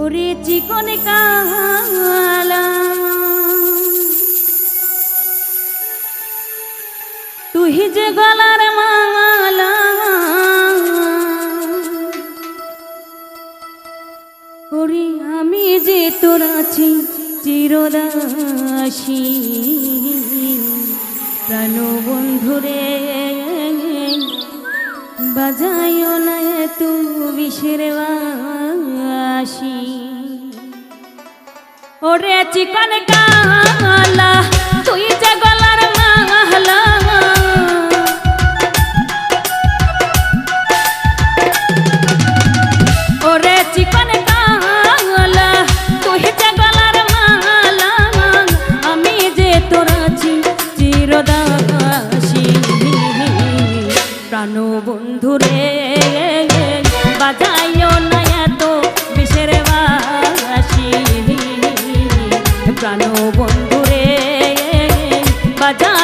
ওরে চিকন কালা। তুই যে গলার মালা। ওরে আমি যে তোর আছি চিরদাসী। প্রাণবন্ধুরে বাজায় না তু বিষের ওরে চিকন কালা জানো বন্ধুরে বাজাইও না এত বিশের বাসি জানো বন্ধুরে বাজা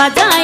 বাজায়